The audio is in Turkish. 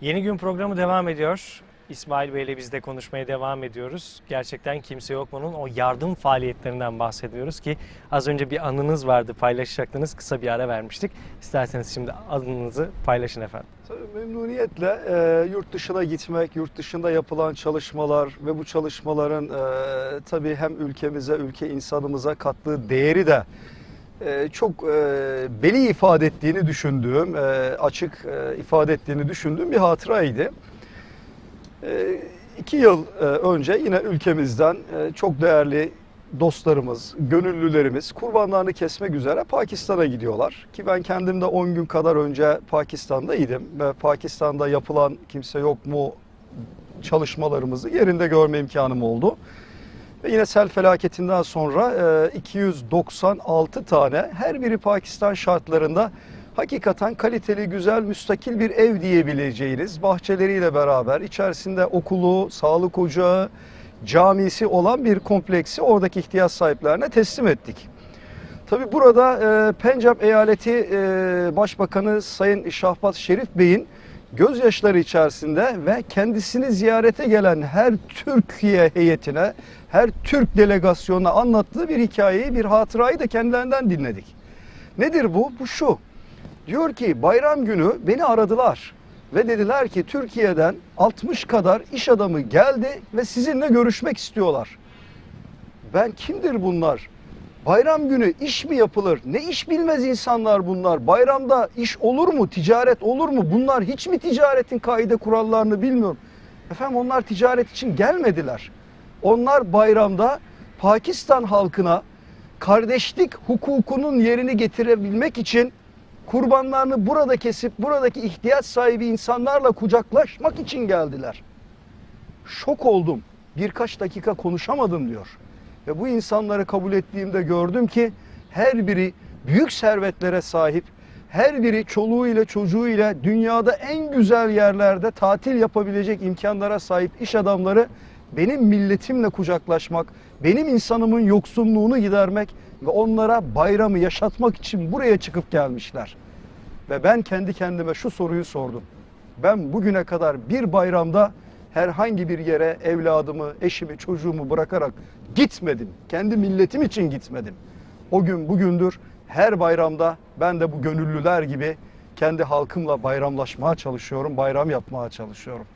Yeni gün programı devam ediyor. İsmail Bey ile biz de konuşmaya devam ediyoruz. Gerçekten kimse yok bunun o yardım faaliyetlerinden bahsediyoruz ki az önce bir anınız vardı paylaşacaktınız kısa bir ara vermiştik. İsterseniz şimdi anınızı paylaşın efendim. Tabii memnuniyetle e, yurt dışına gitmek, yurt dışında yapılan çalışmalar ve bu çalışmaların e, tabii hem ülkemize, ülke insanımıza kattığı değeri de e, çok e, beni ifade ettiğini düşündüğüm, e, açık e, ifade ettiğini düşündüğüm bir hatıraydı. E, iki yıl e, önce yine ülkemizden e, çok değerli dostlarımız, gönüllülerimiz kurbanlarını kesmek üzere Pakistan'a gidiyorlar. Ki ben kendim de 10 gün kadar önce Pakistan'daydım ve Pakistan'da yapılan kimse yok mu çalışmalarımızı yerinde görme imkanım oldu. Ve yine sel felaketinden sonra e, 296 tane her biri Pakistan şartlarında hakikaten kaliteli, güzel, müstakil bir ev diyebileceğiniz bahçeleriyle beraber içerisinde okulu, sağlık ocağı, camisi olan bir kompleksi oradaki ihtiyaç sahiplerine teslim ettik. Tabi burada e, Pencap Eyaleti e, Başbakanı Sayın Şahbaz Şerif Bey'in gözyaşları içerisinde ve kendisini ziyarete gelen her Türkiye heyetine, her Türk delegasyonuna anlattığı bir hikayeyi, bir hatırayı da kendilerinden dinledik. Nedir bu? Bu şu. Diyor ki bayram günü beni aradılar ve dediler ki Türkiye'den 60 kadar iş adamı geldi ve sizinle görüşmek istiyorlar. Ben kimdir bunlar? Bayram günü iş mi yapılır? Ne iş bilmez insanlar bunlar. Bayramda iş olur mu? Ticaret olur mu? Bunlar hiç mi ticaretin kaide kurallarını bilmiyor? Efendim onlar ticaret için gelmediler. Onlar bayramda Pakistan halkına kardeşlik hukukunun yerini getirebilmek için kurbanlarını burada kesip buradaki ihtiyaç sahibi insanlarla kucaklaşmak için geldiler. Şok oldum. Birkaç dakika konuşamadım diyor. Ve bu insanları kabul ettiğimde gördüm ki her biri büyük servetlere sahip, her biri çoluğuyla çocuğuyla dünyada en güzel yerlerde tatil yapabilecek imkanlara sahip iş adamları benim milletimle kucaklaşmak, benim insanımın yoksunluğunu gidermek ve onlara bayramı yaşatmak için buraya çıkıp gelmişler. Ve ben kendi kendime şu soruyu sordum. Ben bugüne kadar bir bayramda herhangi bir yere evladımı, eşimi, çocuğumu bırakarak gitmedim. Kendi milletim için gitmedim. O gün bugündür her bayramda ben de bu gönüllüler gibi kendi halkımla bayramlaşmaya çalışıyorum, bayram yapmaya çalışıyorum.